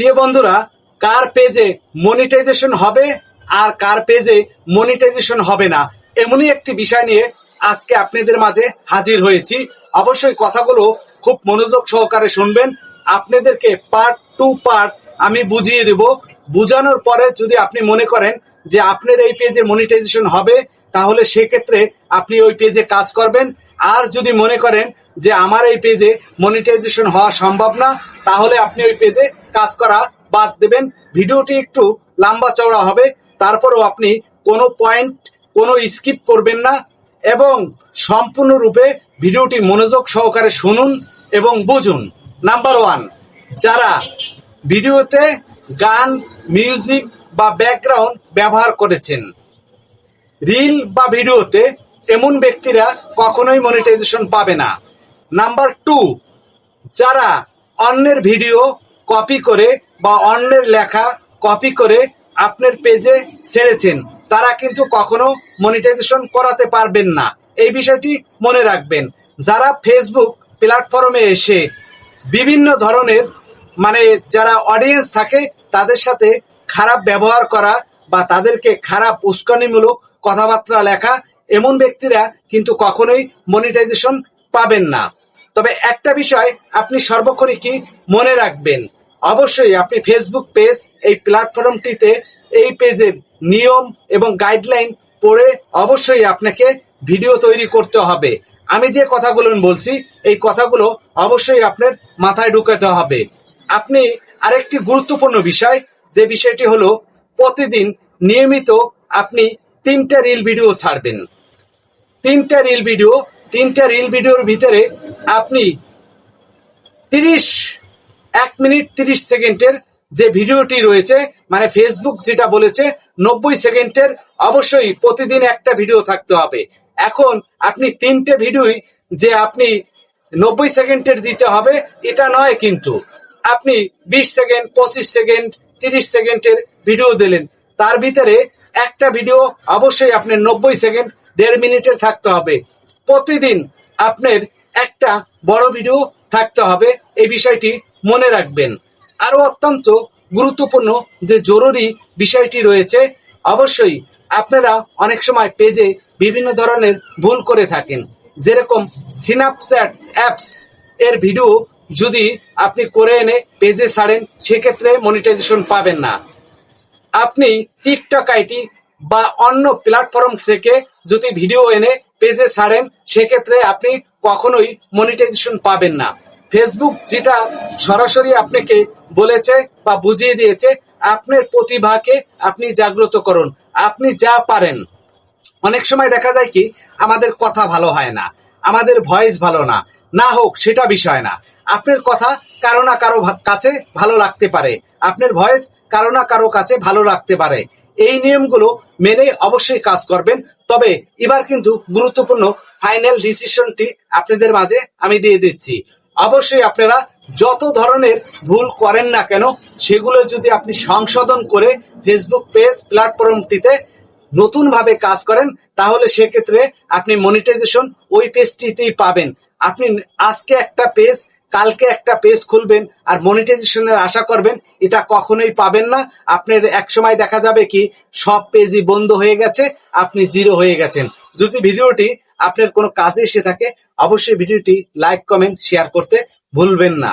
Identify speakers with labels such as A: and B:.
A: প্রিয় বন্ধুরা, কার পেজে মনিটাইজেশন হবে আর কার পেজে মনিটাইজেশন হবে না? এমনই একটি বিষয় নিয়ে আজকে আপনাদের মাঝে হাজির হয়েছি। অবশ্যই কথাগুলো খুব মনোযোগ সহকারে শুনবেন। আপনাদেরকে পার্ট টু পার্ট আমি বুঝিয়ে দেব। বুঝানোর পরে যদি আপনি মনে করেন যে আপনার এই পেজে মনিটাইজেশন হবে, তাহলে সেক্ষেত্রে আপনি ওই পেজে কাজ করবেন। আর যদি মনে করেন যে আমার এই পেজে মনিটাইজেশন হওয়া সম্ভব না তাহলে আপনি ওই পেজে কাজ করা বাদ দেবেন। ভিডিওটি একটু লম্বা চওড়া হবে, তারপরেও আপনি কোনো পয়েন্ট কোনো স্কিপ করবেন না এবং সম্পূর্ণরূপে ভিডিওটি মনোযোগ সহকারে শুনুন এবং বুঝুন। নাম্বার ওয়ান যারা ভিডিওতে গান মিউজিক বা ব্যাকগ্রাউন্ড ব্যবহার করেছেন রিল বা ভিডিওতে এমন ব্যক্তিরা কখনোই মনিটাইজেশন পাবে না। নাম্বার টু যারা অন্যের ভিডিও কপি করে বা অন্যের লেখা কপি করে আপনার পেজে ছেড়েছেন, তারা কিন্তু কখনো মনিটাইজেশন করাতে পারবেন না। এই বিষয়টি মনে রাখবেন। যারা ফেসবুক প্ল্যাটফর্মে এসে বিভিন্ন ধরনের মানে যারা অডিয়েন্স থাকে, তাদের সাথে খারাপ ব্যবহার করা বা তাদেরকে খারাপ উস্কানিমূলক কথাবার্তা লেখা এমন ব্যক্তিরা কিন্তু কখনোই মনিটাইজেশন পাবেন না। তবে একটা বিষয় আপনি সর্বক্ষণই কি মনে রাখবেন? অবশ্যই আপনি ফেসবুক পেজ এই প্ল্যাটফর্মটিতে এই পেজের নিয়ম এবং গাইডলাইন পড়ে অবশ্যই আপনাকে ভিডিও তৈরি করতে হবে। আমি যে কথাগুলো বলছি, এই কথাগুলো অবশ্যই আপনার মাথায় ঢুকাতে হবে। আপনি আরেকটি গুরুত্বপূর্ণ বিষয়, যে বিষয়টি হলো প্রতিদিন নিয়মিত আপনি তিনটা রিল ভিডিও ছাড়বেন। তিনটা রিল ভিডিও তিনটা রিল ভিডিওর ভিতরে আপনি তিরিশ, এক মিনিট তিরিশ সেকেন্ডের যে ভিডিওটি রয়েছে মানে ফেসবুক যেটা বলেছে, নব্বই সেকেন্ডের অবশ্যই প্রতিদিন একটা ভিডিও থাকতে হবে। এখন আপনি তিনটে ভিডিওই যে আপনি নব্বই সেকেন্ডের দিতে হবে, এটা নয় কিন্তু। আপনি বিশ সেকেন্ড, পঁচিশ সেকেন্ড, তিরিশ সেকেন্ডের ভিডিও দিলেন। তার ভিতরে একটা ভিডিও অবশ্যই আপনার নব্বই সেকেন্ড, দেড় মিনিটের থাকতে হবে। প্রতিদিন আপনার একটা বড় ভিডিও থাকতে হবে। এই বিষয়টি মনে রাখবেন। আরও অত্যন্ত গুরুত্বপূর্ণ যে জরুরি বিষয়টি রয়েছে, অবশ্যই আপনারা অনেক সময় পেজে বিভিন্ন ধরনের ভুল করে থাকেন। যেরকম সিনাপচ্যাট অ্যাপস এর ভিডিও যদি আপনি করে এনে পেজে ছাড়েন, সেক্ষেত্রে মনিটাইজেশন পাবেন না। আপনি টিকটক আইটি বা অন্য প্ল্যাটফর্ম থেকে যদি ভিডিও এনে পেজে ছাড়েন, সেক্ষেত্রে আপনি কখনোই মনিটাইজেশন পাবেন না। ফেসবুক যেটা সরাসরি আপনাকে বলেছে বা বুঝিয়ে দিয়েছে, আপনার প্রতিভাকে আপনি জাগ্রত করুন। আপনি যা পারেন। অনেক সময় দেখা যায় কি, আমাদের কথা ভালো হয় না, আমাদের ভয়েস ভালো না না হোক সেটা বিষয় না। আপনার কথা কারও না কারও কাছে ভালো লাগতে পারে, আপনার ভয়েস কারও না কারও কাছে ভালো লাগতে পারে। এই নিয়মগুলো মেনে অবশ্যই কাজ করবেন। তবে এবার কিন্তু গুরুত্বপূর্ণ ফাইনাল ডিসিশনটি আপনাদের মাঝে আমি দিয়ে দিচ্ছি। অবশ্যই আপনারা যত ধরনের ভুল করেন না কেন, সেগুলো যদি আপনি সংশোধন করে ফেসবুক পেজ প্ল্যাটফর্মটিতে নতুন ভাবে কাজ করেন, তাহলে সেক্ষেত্রে আপনি মনিটাইজেশন ওই পেজটিতেই পাবেন। আপনি আজকে একটা পেজ কালকে একটা পেজ খুলবেন আর মনিটাইজেশনের আশা করবেন, এটা কখনোই পাবেন না। আপনার একসময় দেখা যাবে কি, সব পেজই বন্ধ হয়ে গেছে, আপনি জিরো হয়ে গেছেন। যদি ভিডিওটি আপনার কোনো কাজে এসে থাকে, অবশ্যই ভিডিওটি লাইক কমেন্ট শেয়ার করতে ভুলবেন না।